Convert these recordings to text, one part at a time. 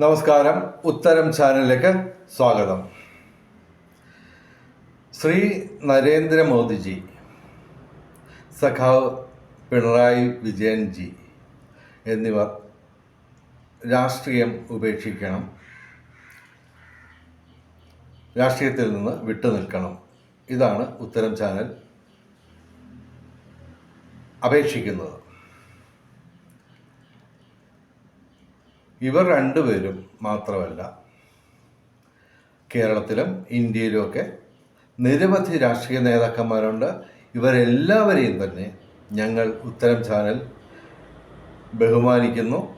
നമസ്കാരം. ഉത്തരം ചാനലിലേക്ക് സ്വാഗതം. ശ്രീ നരേന്ദ്രമോദിജി സഖാവ് പിണറായി വിജയൻജി എന്നിവർ രാഷ്ട്രീയം ഉപേക്ഷിക്കണം. രാഷ്ട്രീയത്തിൽ നിന്ന് വിട്ടുനിൽക്കണം. ഇതാണ് ഉത്തരം ചാനൽ അപേക്ഷിക്കുന്നത്. ഇവർ രണ്ടുപേരും മാത്രമല്ല കേരളത്തിലും ഇന്ത്യയിലുമൊക്കെ നിരവധി രാഷ്ട്രീയ നേതാക്കന്മാരുണ്ട്. ഇവരെല്ലാവരെയും തന്നെ ഞങ്ങൾ ഉത്തരം ചാനൽ ബഹുമാനിക്കുന്നു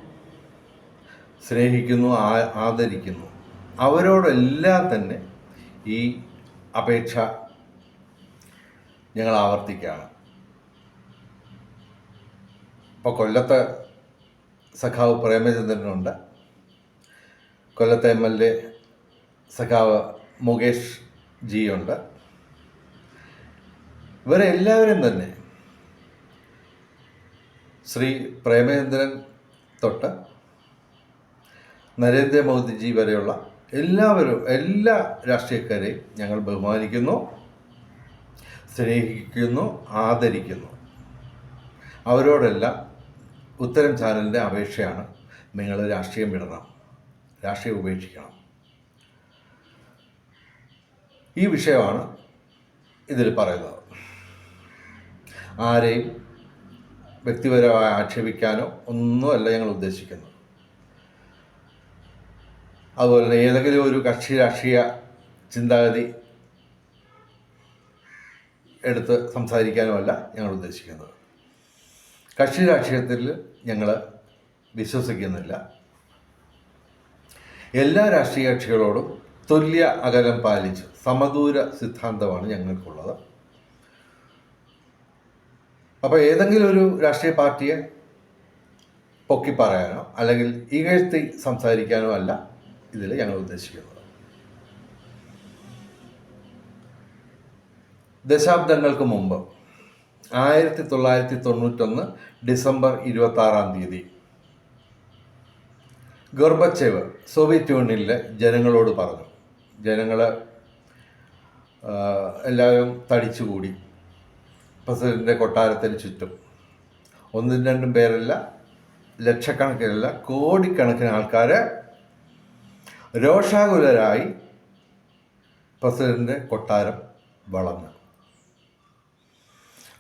സ്നേഹിക്കുന്നു ആദരിക്കുന്നു. അവരോടെല്ലാം തന്നെ ഈ അപേക്ഷ ഞങ്ങൾ ആവർത്തിക്കുകയാണ്. ഇപ്പോൾ കൊല്ലത്ത് സഖാവ് പ്രേമചന്ദ്രനുണ്ട്. കൊല്ലത്തെ എം എൽ എ സഖാവ് മുകേഷ് ജിയുണ്ട്. ഇവരെ എല്ലാവരും തന്നെ ശ്രീ പ്രേമചന്ദ്രൻ തൊട്ട് നരേന്ദ്രമോദിജി വരെയുള്ള എല്ലാവരും എല്ലാ രാഷ്ട്രീയക്കാരെയും ഞങ്ങൾ ബഹുമാനിക്കുന്നു സ്നേഹിക്കുന്നു ആദരിക്കുന്നു. അവരോടെല്ലാം ഉത്തരം ചാനലിന്റെ അപേക്ഷയാണ് നിങ്ങൾ രാഷ്ട്രീയം വിടണം. രാഷ്ട്രീയം ഉപേക്ഷിക്കണം. ഈ വിഷയമാണ് ഇതിൽ പറയുന്നത്. ആരെയും വ്യക്തിപരമായി ആക്ഷേപിക്കാനോ ഒന്നുമല്ല ഞങ്ങൾ ഉദ്ദേശിക്കുന്നത്. അതുപോലെ തന്നെ ഏതെങ്കിലും ഒരു കക്ഷി രാഷ്ട്രീയ ചിന്താഗതി എടുത്ത് സംസാരിക്കാനുമല്ല ഞങ്ങൾ ഉദ്ദേശിക്കുന്നത്. കക്ഷി രാഷ്ട്രീയത്തിൽ ഞങ്ങൾ വിശ്വസിക്കുന്നില്ല. എല്ലാ രാഷ്ട്രീയ കക്ഷികളോടും തുല്യ അകലം പാലിച്ച് സമദൂര സിദ്ധാന്തമാണ് ഞങ്ങൾക്കുള്ളത്. അപ്പോൾ ഏതെങ്കിലും ഒരു രാഷ്ട്രീയ പാർട്ടിയെ പൊക്കി പറയാനോ അല്ലെങ്കിൽ ഇകഴ്ത്തി സംസാരിക്കാനോ അല്ല ഇതിൽ ഞങ്ങൾ ഉദ്ദേശിക്കുന്നത്. ദശാബ്ദങ്ങൾക്ക് മുമ്പ് ആയിരത്തി തൊള്ളായിരത്തി തൊണ്ണൂറ്റൊന്ന് ഡിസംബർ ഇരുപത്തി ആറാം തീയതി. ഗോർബച്ചേവ് സോവിയറ്റ് യൂണിയനിലെ ജനങ്ങളോട് പറഞ്ഞു. ജനങ്ങൾ എല്ലാവരും തടിച്ചുകൂടി. പ്രസിഡന്റിന്റെ കൊട്ടാരത്തിന് ചുറ്റും. ഒന്നും രണ്ടും പേരല്ല ലക്ഷക്കണക്കിനല്ല കോടിക്കണക്കിന് ആൾക്കാർ രോഷാകുലരായി പ്രസിഡന്റിന്റെ കൊട്ടാരം വളർന്നു.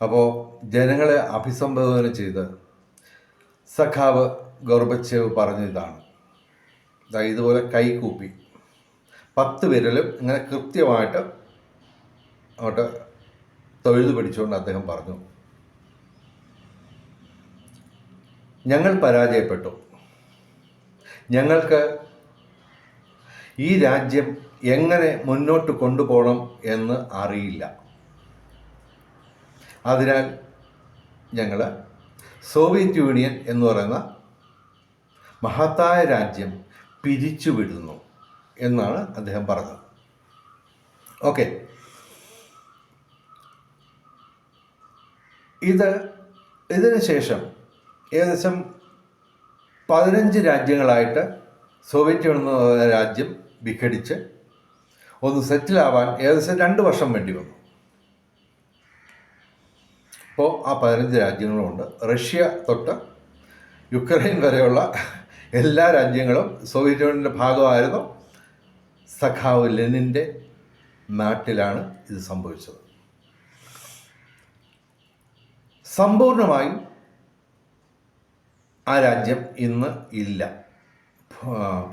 അപ്പോൾ ജനങ്ങളെ അഭിസംബോധന ചെയ്ത് സഖാവ് ഗോർബച്ചേവ് പറഞ്ഞ ഇതാണ്. ഇതുപോലെ കൈകൂപ്പി പത്ത് വിരലും ഇങ്ങനെ കൃത്യമായിട്ട് അങ്ങോട്ട് തൊഴുതു പിടിച്ചുകൊണ്ട് അദ്ദേഹം പറഞ്ഞു. ഞങ്ങൾ പരാജയപ്പെട്ടു. ഞങ്ങൾക്ക് ഈ രാജ്യം എങ്ങനെ മുന്നോട്ട് കൊണ്ടുപോകണം എന്ന് അറിയില്ല. അതിനാൽ ഞങ്ങൾ സോവിയറ്റ് യൂണിയൻ എന്ന് പറയുന്ന മഹത്തായ രാജ്യം പിരിച്ചുവിടുന്നു എന്നാണ് അദ്ദേഹം പറഞ്ഞത്. ഓക്കെ. ഇത് ഇതിന് ശേഷം ഏകദേശം പതിനഞ്ച് രാജ്യങ്ങളായിട്ട് സോവിയറ്റ് യൂണിയൻ എന്ന് പറയുന്ന രാജ്യം വിഘടിച്ച് ഒന്ന് സെറ്റിലാവാൻ ഏകദേശം രണ്ട് വർഷം വേണ്ടി വന്നു. ഇപ്പോൾ ആ പതിനഞ്ച് രാജ്യങ്ങളുമുണ്ട്. റഷ്യ തൊട്ട് യുക്രൈൻ വരെയുള്ള എല്ലാ രാജ്യങ്ങളും സോവിയറ്റ് യൂണിയന്റെ ഭാഗമായിരുന്നു. സഖാവ് ലെനിന്റെ നാട്ടിലാണ് ഇത് സംഭവിച്ചത്. സമ്പൂർണമായും ആ രാജ്യം ഇന്ന് ഇല്ല.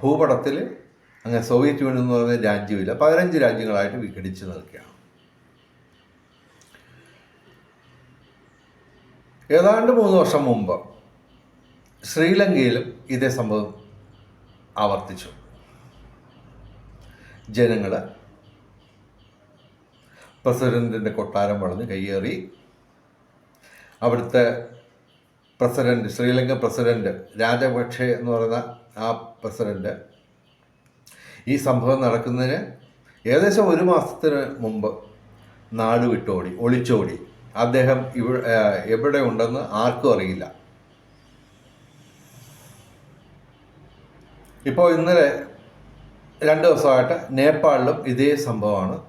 ഭൂപടത്തിൽ അങ്ങനെ സോവിയറ്റ് യൂണിയൻ എന്ന് പറയുന്ന രാജ്യമില്ല. പതിനഞ്ച് രാജ്യങ്ങളായിട്ട് വിഘടിച്ച് നിൽക്കുകയാണ്. ഏതാണ്ട് മൂന്ന് വർഷം മുമ്പ് ശ്രീലങ്കയിലും ഇതേ സംഭവം ആവർത്തിച്ചു. ജനങ്ങൾ പ്രസിഡന്റിന്റെ കൊട്ടാരം വളഞ്ഞ് കയ്യേറി. അവിടുത്തെ പ്രസിഡന്റ് ശ്രീലങ്കൻ പ്രസിഡന്റ് രാജപക്ഷെ എന്ന് പറയുന്ന ആ പ്രസിഡന്റ് ഈ സംഭവം നടക്കുന്നതിന് ഏകദേശം ഒരു മാസത്തിന് മുമ്പ് നാട് വിട്ടോടി ഒളിച്ചോടി. അദ്ദേഹം ഇവ എവിടെ ഉണ്ടെന്ന് ആർക്കും അറിയില്ല. ഇപ്പോൾ ഇന്നലെ രണ്ട് ദിവസമായിട്ട് നേപ്പാളിലും ഇതേ സംഭവമാണ്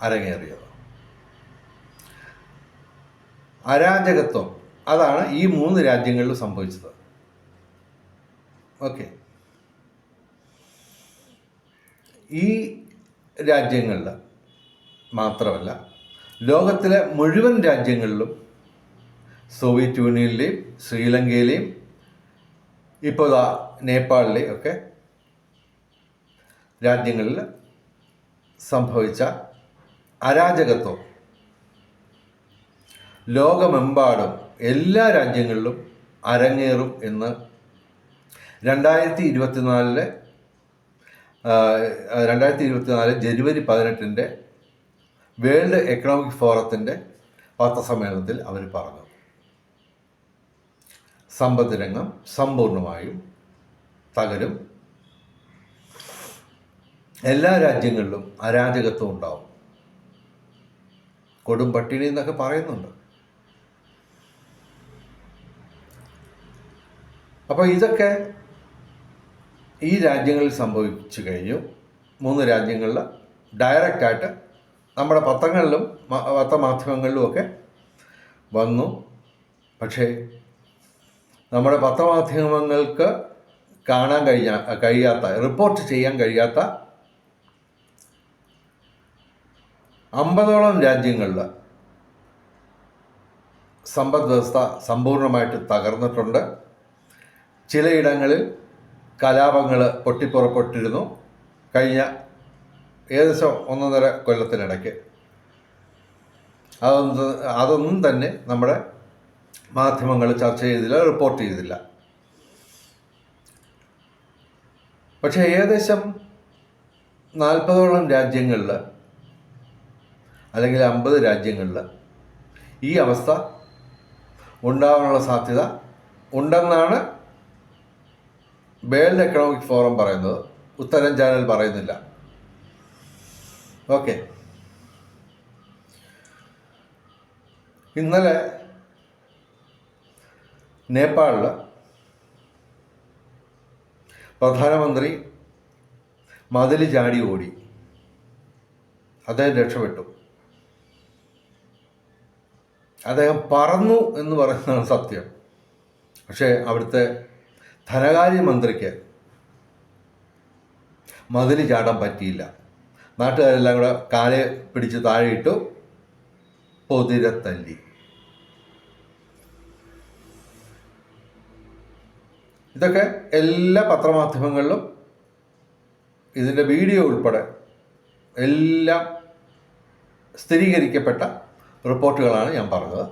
അരങ്ങേറിയത്. അരാജകത്വം. അതാണ് ഈ മൂന്ന് രാജ്യങ്ങളിലും സംഭവിച്ചത്. ഓക്കെ. ഈ രാജ്യങ്ങളിൽ മാത്രമല്ല ലോകത്തിലെ മുഴുവൻ രാജ്യങ്ങളിലും സോവിയറ്റ് യൂണിയനിലെയും ശ്രീലങ്കയിലെയും ഇപ്പോൾ നേപ്പാളിലെയും ഒക്കെ രാജ്യങ്ങളിൽ സംഭവിച്ച അരാജകത്വം. ലോകമെമ്പാടും എല്ലാ രാജ്യങ്ങളിലും അരങ്ങേറും എന്ന് രണ്ടായിരത്തി ഇരുപത്തിനാലിലെ രണ്ടായിരത്തി ഇരുപത്തിനാല് ജനുവരി പതിനെട്ടിന്റെ വേൾഡ് എക്കണോമിക് ഫോറത്തിന്റെ വാർത്താസമ്മേളനത്തിൽ അവർ പറഞ്ഞു. സമ്പദ് രംഗം സമ്പൂർണമായും തകരും. എല്ലാ രാജ്യങ്ങളിലും അരാജകത്വം ഉണ്ടാവും. കൊടും പട്ടിണി എന്നൊക്കെ പറയുന്നുണ്ട്. അപ്പോൾ ഇതൊക്കെ ഈ രാജ്യങ്ങളിൽ സംഭവിച്ചു കഴിഞ്ഞു. മൂന്ന് രാജ്യങ്ങളിൽ ഡയറക്റ്റായിട്ട് നമ്മുടെ പത്രങ്ങളിലും മ- പത്രമാധ്യമങ്ങളിലും ഒക്കെ വന്നു. പക്ഷേ നമ്മുടെ പത്രമാധ്യമങ്ങൾക്ക് കാണാൻ കഴിഞ്ഞ കഴിയാത്ത റിപ്പോർട്ട് ചെയ്യാൻ കഴിയാത്ത അമ്പതോളം രാജ്യങ്ങളിൽ സമ്പദ് വ്യവസ്ഥ സമ്പൂർണമായിട്ട് തകർന്നിട്ടുണ്ട്. ചിലയിടങ്ങളിൽ കലാപങ്ങൾ പൊട്ടിപ്പുറപ്പെട്ടിരുന്നു. കഴിഞ്ഞ ഏകദേശം ഒന്നൊന്നര കൊല്ലത്തിനിടയ്ക്ക്. അതൊന്നും അതൊന്നും തന്നെ നമ്മുടെ മാധ്യമങ്ങൾ ചർച്ച ചെയ്തില്ല റിപ്പോർട്ട് ചെയ്തില്ല. പക്ഷേ ഏകദേശം നാൽപ്പതോളം രാജ്യങ്ങളിൽ അല്ലെങ്കിൽ അമ്പത് രാജ്യങ്ങളിൽ ഈ അവസ്ഥ ഉണ്ടാകാനുള്ള സാധ്യത ഉണ്ടെന്നാണ് വേൾഡ് എക്കണോമിക് ഫോറം പറയുന്നത്. ഉത്തരം ചാനൽ പറയുന്നില്ല. ഓക്കെ. ഇന്നലെ നേപ്പാളിൽ പ്രധാനമന്ത്രി മതിൽ ചാടി ഓടി. അദ്ദേഹം രക്ഷപ്പെട്ടു. അദ്ദേഹം പറന്നു എന്ന് പറയുന്നതാണ് സത്യം. പക്ഷേ അവിടുത്തെ ധനകാര്യമന്ത്രിക്ക് മതിൽ ചാടാൻ പറ്റിയില്ല. നാട്ടുകാരെല്ലാം കൂടെ കാലെ പിടിച്ച് താഴെ ഇട്ടു പൊതിര തല്ലി ഇതൊക്കെ എല്ലാ പത്രമാധ്യമങ്ങളിലും ഇതിന്റെ വീഡിയോ ഉൾപ്പെടെ എല്ലാം സ്ഥിരീകരിക്കപ്പെട്ട റിപ്പോർട്ടുകളാണ് ഞാൻ പറഞ്ഞത്.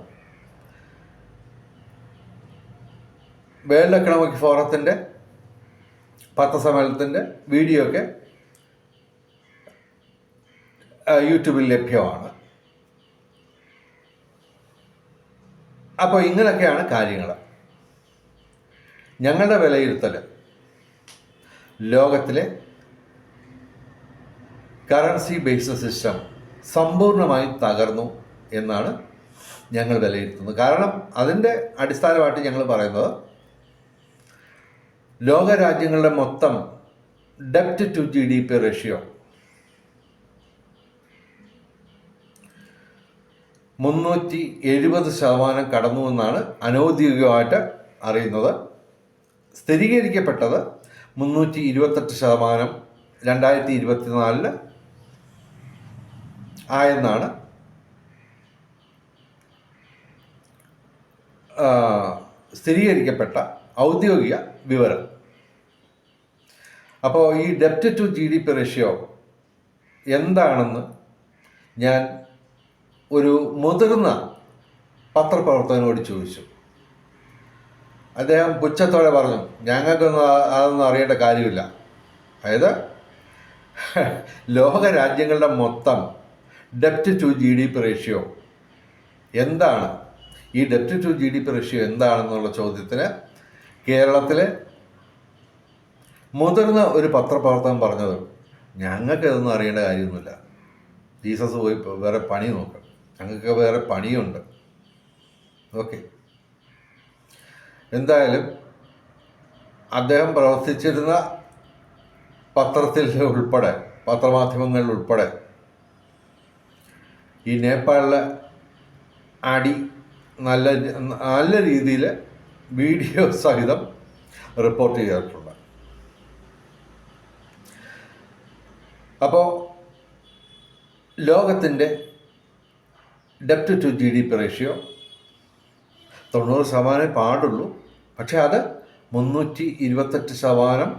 വേൾഡ് എക്കണോമിക് ഫോറത്തിന്റെ പത്രസമ്മേളനത്തിന്റെ വീഡിയോ ഒക്കെ യൂട്യൂബിൽ ലഭ്യമാണ്. അപ്പോൾ ഇങ്ങനെയൊക്കെയാണ് കാര്യങ്ങൾ. ഞങ്ങളുടെ വിലയിരുത്തൽ ലോകത്തിലെ കറൻസി ബേസ്ഡ് സിസ്റ്റം സമ്പൂർണമായും തകർന്നു എന്നാണ് ഞങ്ങൾ വിലയിരുത്തുന്നത്. കാരണം അതിന്റെ അടിസ്ഥാനമായിട്ട് ഞങ്ങൾ പറയുന്നത് ലോകരാജ്യങ്ങളുടെ മൊത്തം ഡെപ്റ്റ് to G D P ratio മുന്നൂറ്റി എഴുപത് ശതമാനം കടന്നുവെന്നാണ് അനൗദ്യോഗികമായിട്ട് അറിയുന്നത്. സ്ഥിരീകരിക്കപ്പെട്ടത് മുന്നൂറ്റി ഇരുപത്തെട്ട് ശതമാനം രണ്ടായിരത്തി ഇരുപത്തിനാലിൽ ആയെന്നാണ് സ്ഥിരീകരിക്കപ്പെട്ട ഔദ്യോഗിക വിവരം. അപ്പോൾ ഈ ഡെപ്റ്റ് to G D P ratio എന്താണെന്ന് ഞാൻ ഒരു മുതിർന്ന പത്രപ്രവർത്തകനോട് ചോദിച്ചു. അദ്ദേഹം പുച്ഛത്തോടെ പറഞ്ഞു ഞങ്ങൾക്കൊന്നും അതൊന്നും അറിയേണ്ട കാര്യമില്ല. അതായത് ലോക രാജ്യങ്ങളുടെ മൊത്തം ഡെപ്റ്റ് to G D P ratio എന്താണ്? ഈ ഡെപ്റ്റ് to G D P ratio എന്താണെന്നുള്ള ചോദ്യത്തിന് കേരളത്തിലെ മുതിർന്ന ഒരു പത്രപ്രവർത്തകൻ പറഞ്ഞത് ഞങ്ങൾക്ക് ഇതൊന്നും അറിയേണ്ട കാര്യമൊന്നുമില്ല. ജീസസ് പോയി വേറെ പണി നോക്കാം. ഞങ്ങൾക്ക് വേറെ പണിയുണ്ട്. ഓക്കെ. എന്തായാലും അദ്ദേഹം പ്രവർത്തിച്ചിരുന്ന പത്രത്തിൽ ഉൾപ്പെടെ പത്രമാധ്യമങ്ങളിൽ ഉൾപ്പെടെ ഈ നേപ്പാളിലെ അടി നല്ല നല്ല രീതിയിൽ വീഡിയോ സഹിതം റിപ്പോർട്ട് ചെയ്തിട്ടുണ്ട്. അപ്പോൾ ലോകത്തിന്റെ ഡെപ്റ്റ് to G D P ratio തൊണ്ണൂറ് ശതമാനമേ പാടുള്ളൂ. പക്ഷേ അത് മുന്നൂറ്റി ഇരുപത്തെട്ട് ശതമാനം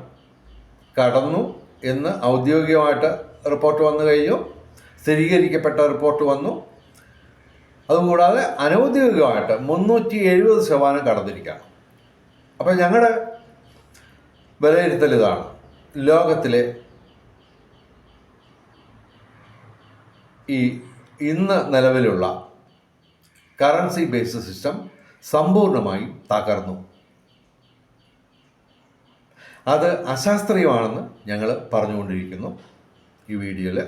കടന്നു എന്ന് ഔദ്യോഗികമായിട്ട് റിപ്പോർട്ട് വന്നു കഴിഞ്ഞു. സ്ഥിരീകരിക്കപ്പെട്ട റിപ്പോർട്ട് വന്നു. അതുകൂടാതെ അനൗദ്യോഗികമായിട്ട് മുന്നൂറ്റി എഴുപത് ശതമാനം കടന്നിരിക്കുകയാണ്. അപ്പോൾ ഞങ്ങളുടെ വിലയിരുത്തൽ ഇതാണ്. ലോകത്തിലെ ഈ ഇന്ന് നിലവിലുള്ള കറൻസി ബേസ്ഡ് സിസ്റ്റം സമ്പൂർണമായും തകർന്നു. അത് അശാസ്ത്രീയമാണെന്ന് ഞങ്ങൾ പറഞ്ഞുകൊണ്ടിരിക്കുന്നു ഈ വീഡിയോയിൽ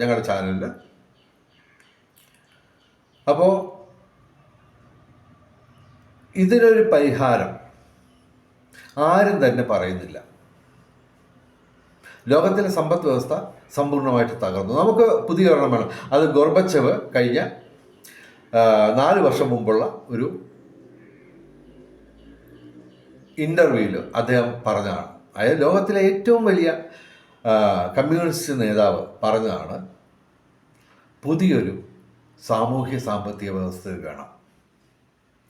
ഞങ്ങളുടെ ചാനലിൽ അപ്പോൾ ഇതിനൊരു പരിഹാരം ആരും തന്നെ പറയുന്നില്ല. ലോകത്തിലെ സമ്പദ് വ്യവസ്ഥ സമ്പൂർണമായിട്ട് തകർന്നു. നമുക്ക് പുതിയ ഒരെണ്ണം വേണം. അത് ഗോർബച്ചവ് കഴിഞ്ഞ നാല് വർഷം മുമ്പുള്ള ഒരു ഇന്റർവ്യൂവിൽ അദ്ദേഹം പറഞ്ഞതാണ്. അതായത് ലോകത്തിലെ ഏറ്റവും വലിയ കമ്മ്യൂണിസ്റ്റ് നേതാവ് പറഞ്ഞതാണ് പുതിയൊരു സാമൂഹ്യ സാമ്പത്തിക വ്യവസ്ഥ വേണം.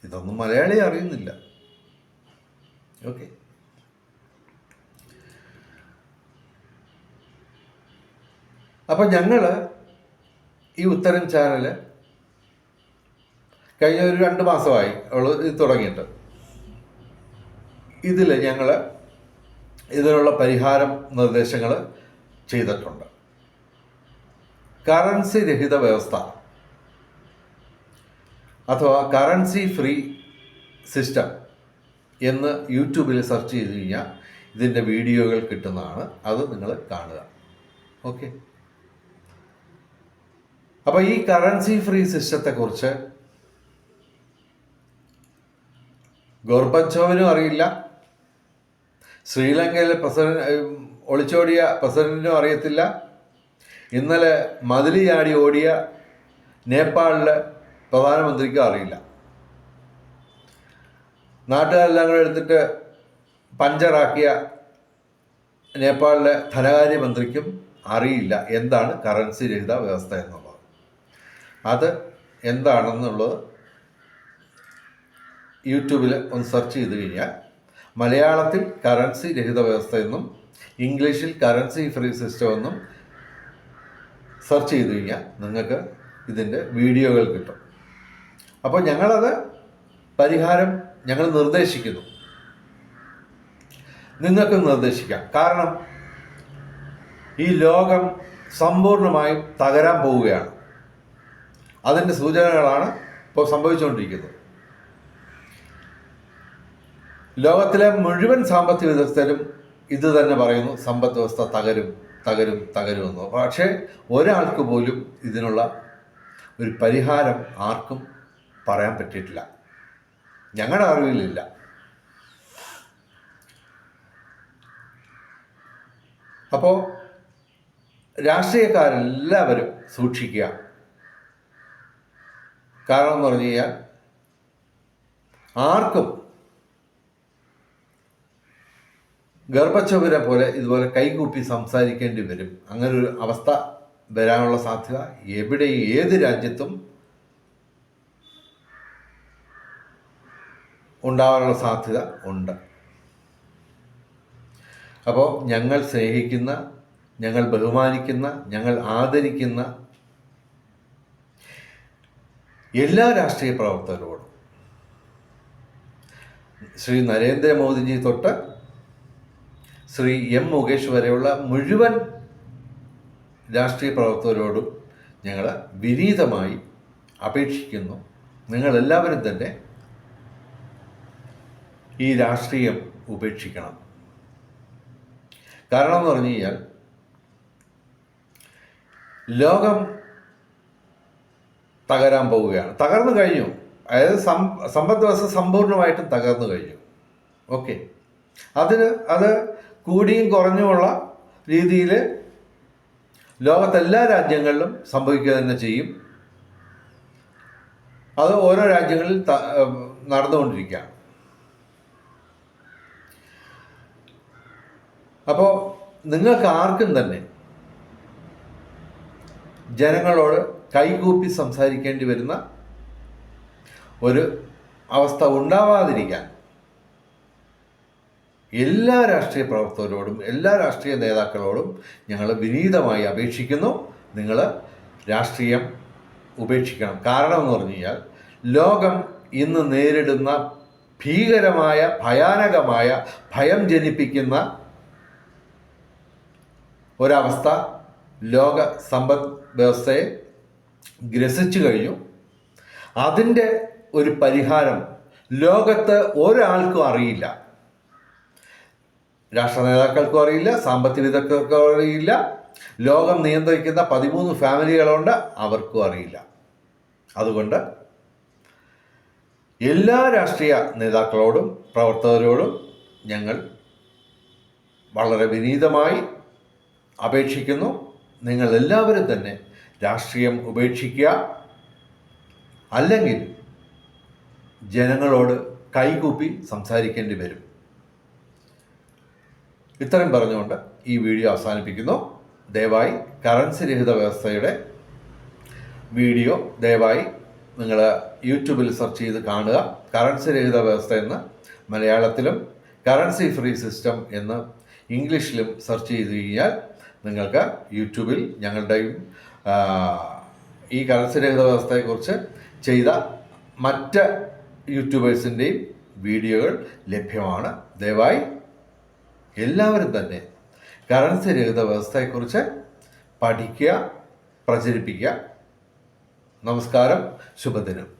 ഇതൊന്നും മലയാളി അറിയുന്നില്ല. ഓക്കെ അപ്പം ഞങ്ങൾ ഈ ഉത്തരം ചാനൽ കഴിഞ്ഞ ഒരു രണ്ട് മാസമായി അവൾ ഇത് തുടങ്ങിയിട്ട്. ഇതിൽ ഞങ്ങൾ ഇതിനുള്ള പരിഹാരം നിർദ്ദേശങ്ങൾ ചെയ്തിട്ടുണ്ട്. കറൻസി രഹിത വ്യവസ്ഥ. അഥവാ കറൻസി ഫ്രീ സിസ്റ്റം എന്ന് യൂട്യൂബിൽ സെർച്ച് ചെയ്ത് കഴിഞ്ഞാൽ ഇതിന്റെ വീഡിയോകൾ കിട്ടുന്നതാണ്. അത് നിങ്ങൾ കാണുക. ഓക്കെ അപ്പോൾ ഈ കറൻസി ഫ്രീ സിസ്റ്റത്തെക്കുറിച്ച് ഗോർബച്ചോവിനും അറിയില്ല. ശ്രീലങ്കയിലെ പ്രസിഡന്റ് ഒളിച്ചോടിയ പ്രസിഡന്റിനും അറിയത്തില്ല. ഇന്നലെ മതിലി ചാടി ഓടിയ നേപ്പാളിലെ പ്രധാനമന്ത്രിക്കും അറിയില്ല. നാട്ടുകാരെല്ലാം കൂടെ എടുത്തിട്ട് പഞ്ചറാക്കിയ നേപ്പാളിലെ ധനകാര്യമന്ത്രിക്കും അറിയില്ല. എന്താണ് കറൻസി രഹിത വ്യവസ്ഥ എന്നുള്ളത് അത് എന്താണെന്നുള്ളത് യൂട്യൂബിൽ ഒന്ന് സെർച്ച് ചെയ്ത് കഴിഞ്ഞാൽ മലയാളത്തിൽ കറൻസി രഹിത വ്യവസ്ഥ എന്നും ഇംഗ്ലീഷിൽ കറൻസി ഫ്രീ സിസ്റ്റം എന്നും സെർച്ച് ചെയ്ത് കഴിഞ്ഞാൽ നിങ്ങൾക്ക് ഇതിന്റെ വീഡിയോകൾ കിട്ടും. അപ്പോൾ ഞങ്ങളത് പരിഹാരം ഞങ്ങൾ നിർദ്ദേശിക്കുന്നു. നിങ്ങൾക്ക് നിർദ്ദേശിക്കാം. കാരണം ഈ ലോകം സമ്പൂർണമായും തകരാൻ പോവുകയാണ്. അതിന്റെ സൂചനകളാണ് ഇപ്പോൾ സംഭവിച്ചുകൊണ്ടിരിക്കുന്നത്. ലോകത്തിലെ മുഴുവൻ സാമ്പത്തിക വിദഗ്ധരും ഇത് തന്നെ പറയുന്നു സമ്പദ് വ്യവസ്ഥ തകരും തകരും തകരുമെന്ന് പക്ഷേ ഒരാൾക്ക് പോലും ഇതിനുള്ള ഒരു പരിഹാരം ആർക്കും പറയാൻ പറ്റിയിട്ടില്ല. ഞങ്ങളുടെ അറിവിലില്ല. അപ്പോൾ രാഷ്ട്രീയക്കാരെല്ലാവരും സൂക്ഷിക്കുക. കാരണം എന്ന് പറഞ്ഞു കഴിഞ്ഞാൽ ആർക്കും ഗർഭച്ചവരെ പോലെ ഇതുപോലെ കൈകൂപ്പി സംസാരിക്കേണ്ടി വരും. അങ്ങനെ ഒരു അവസ്ഥ വരാനുള്ള സാധ്യത എവിടെ ഏത് രാജ്യത്തും ഉണ്ടാവാനുള്ള സാധ്യത ഉണ്ട്. അപ്പോൾ ഞങ്ങൾ സ്നേഹിക്കുന്ന ഞങ്ങൾ ബഹുമാനിക്കുന്ന ഞങ്ങൾ ആദരിക്കുന്ന എല്ലാ രാഷ്ട്രീയ പ്രവർത്തകരോടും. ശ്രീ നരേന്ദ്രമോദിജി തൊട്ട് ശ്രീ എം മുകേഷ് വരെയുള്ള മുഴുവൻ രാഷ്ട്രീയ പ്രവർത്തകരോടും ഞങ്ങൾ വിനീതമായി അപേക്ഷിക്കുന്നു. നിങ്ങളെല്ലാവരും തന്നെ ഈ രാഷ്ട്രീയം ഉപേക്ഷിക്കണം. കാരണം എന്ന് പറഞ്ഞു കഴിഞ്ഞാൽ ലോകം തകരാൻ പോവുകയാണ്. തകർന്നു കഴിഞ്ഞു. അതായത് സം സമ്പദ് വ്യവസ്ഥ സമ്പൂർണമായിട്ടും തകർന്നു കഴിഞ്ഞു. ഓക്കെ. അതിന് അത് കൂടിയും കുറഞ്ഞുമുള്ള രീതിയിൽ ലോകത്തെല്ലാ രാജ്യങ്ങളിലും സംഭവിക്കുക തന്നെ ചെയ്യും. അത് ഓരോ രാജ്യങ്ങളിൽ നടന്നുകൊണ്ടിരിക്കുക അപ്പോൾ നിങ്ങൾക്ക് ആർക്കും തന്നെ ജനങ്ങളോട് കൈകൂപ്പി സംസാരിക്കേണ്ടി വരുന്ന ഒരു അവസ്ഥ ഉണ്ടാവാതിരിക്കാൻ എല്ലാ രാഷ്ട്രീയ പ്രവർത്തകരോടും എല്ലാ രാഷ്ട്രീയ നേതാക്കളോടും ഞങ്ങൾ വിനീതമായി അപേക്ഷിക്കുന്നു. നിങ്ങൾ രാഷ്ട്രീയം ഉപേക്ഷിക്കണം. കാരണം എന്ന് പറഞ്ഞു കഴിഞ്ഞാൽ ലോകം ഇന്ന് നേരിടുന്ന ഭീകരമായ ഭയാനകമായ ഭയം ജനിപ്പിക്കുന്ന ഒരവസ്ഥ ലോക സമ്പദ് വ്യവസ്ഥയെ ഗ്രസിച്ചു കഴിഞ്ഞു. അതിന്റെ ഒരു പരിഹാരം ലോകത്ത് ഒരാൾക്കും അറിയില്ല. രാഷ്ട്ര നേതാക്കൾക്കും അറിയില്ല സാമ്പത്തിക വിദഗ്ധർക്കും അറിയില്ല ലോകം നിയന്ത്രിക്കുന്ന പതിമൂന്ന് ഫാമിലികളുണ്ട് അവർക്കും അറിയില്ല. അതുകൊണ്ട് എല്ലാ രാഷ്ട്രീയ നേതാക്കളോടും പ്രവർത്തകരോടും ഞങ്ങൾ വളരെ വിനീതമായി അപേക്ഷിക്കുന്നു. നിങ്ങൾ എല്ലാവരും തന്നെ രാഷ്ട്രീയം ഉപേക്ഷിക്കുക അല്ലെങ്കിൽ ജനങ്ങളോട് കൈകൂപ്പി സംസാരിക്കേണ്ടി വരും. ഇത്രയും പറഞ്ഞുകൊണ്ട് ഈ വീഡിയോ അവസാനിപ്പിക്കുന്നു. ദയവായി കറൻസി രഹിത വ്യവസ്ഥയുടെ വീഡിയോ ദയവായി നിങ്ങൾ യൂട്യൂബിൽ സെർച്ച് ചെയ്ത് കാണുക. കറൻസി രഹിത വ്യവസ്ഥ എന്ന് മലയാളത്തിലും കറൻസി ഫ്രീ സിസ്റ്റം എന്ന് ഇംഗ്ലീഷിലും സെർച്ച് ചെയ്ത് കഴിഞ്ഞാൽ നിങ്ങൾക്ക് യൂട്യൂബിൽ ഞങ്ങളുടെയും ഈ കറൻസി രഹിത വ്യവസ്ഥയെക്കുറിച്ച് ചെയ്ത മറ്റ് യൂട്യൂബേഴ്സിന്റെയും വീഡിയോകൾ ലഭ്യമാണ്. ദയവായി എല്ലാവരും തന്നെ കറൻസി രഹിത വ്യവസ്ഥയെക്കുറിച്ച് പഠിക്കുക പ്രചരിപ്പിക്കുക. നമസ്കാരം ശുഭദിനം.